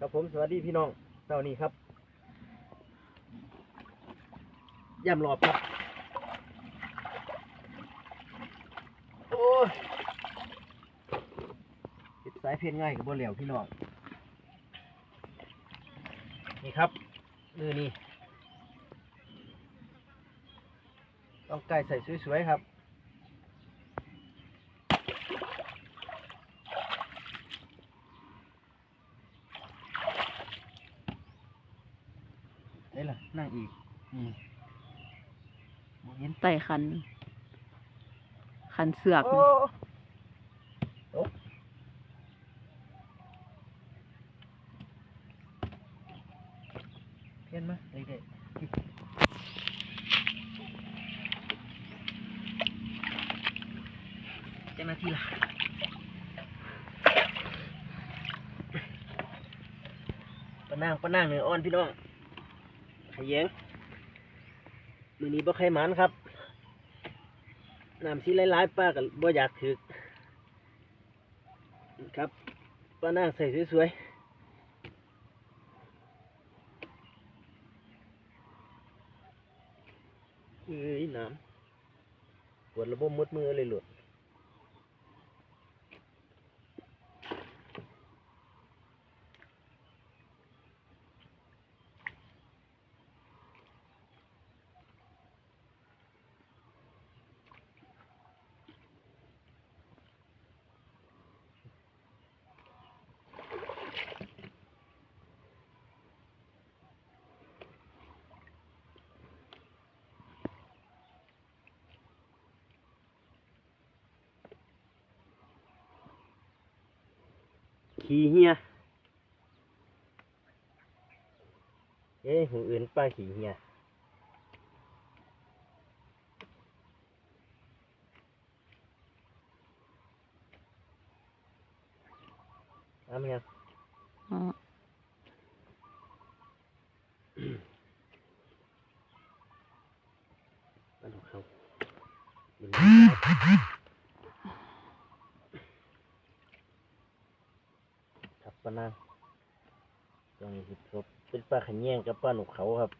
ครับผมสวัสดีพี่น้องเช้านี้ครับย่ำรอบครับ โอ้ยติดสายเพลนง่ายกับบ่เหลวพี่น้อง นี่ครับมือนี่ต้องไก่ใส่สวยๆครับ ล่ะ นั่งอีก อืมบ่เห็นไต่คัน คันเสือกโอ้นี่โอ้เพี้ยนมาเด็กๆเจ้าหน้าที่ล่ะปะนางปะนางเนื้ออ่อนพี่น้อง ขยงมือนี้บ่ใครหมันครับน้ำสีหลายๆป้าก็บ่อยากถึกครับป้านางใส่สวยๆเอ้ยน้ำปวดระบบมืดมือเลยหลุด ขี้เหี้ยเอ้ยหูอื่นป้าขี้เหี้ยเอามายังอ๋อบ้านของเขา บรรยากาศครับป้านางตรงนี้สิครบเป็นปลาขะแยงกับปลาหนุกเขาครับ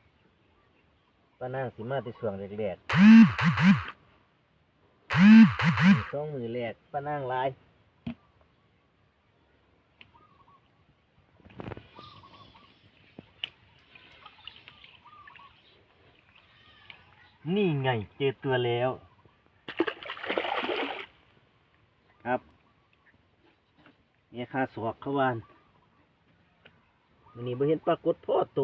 ป้านางสิมาที่ส่วงแรกๆสองมือแรกป้านางลายนี่ไงเจอตัวแล้ว ครับเนี่ยคาสอกเขาวาน มันนี้บ่เห็นปรากฏพ่อโต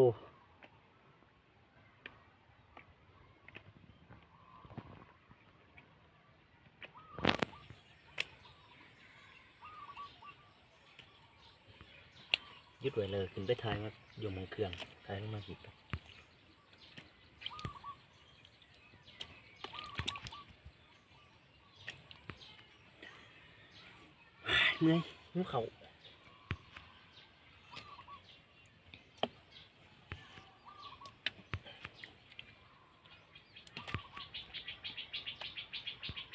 ยึดไว้เลยขึ้นไปถ่ายมาอยู่มองเครื่องถ่ายลงมาอีกเมื่อยหิวเขา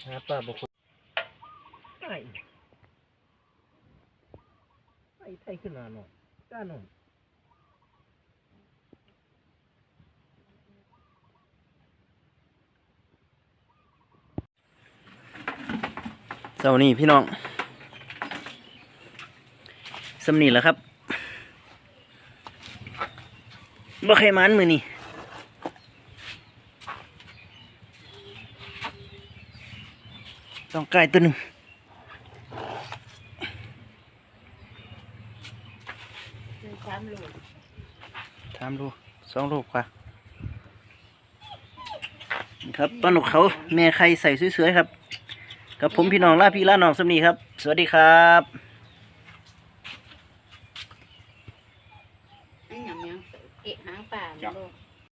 หาปลาบุกไอ้ไอ้ไทยขึ้นมาหน่อยก้าหน่อยสวัสดีพี่น้องสำนีแหล้วครับบ่ใครมันมือนี่ ต้องไก่ตัวหนึ่งสามโลทำดูสองลูกกว่านี่ครับปลาหนุกเขาแม่ไข่ใส่สวยๆครับ กับผมพี่น้องล่าพี่ล่าน้องสำนีครับ สวัสดีครับไอ้หยังยังเอะหางป่าจับโลก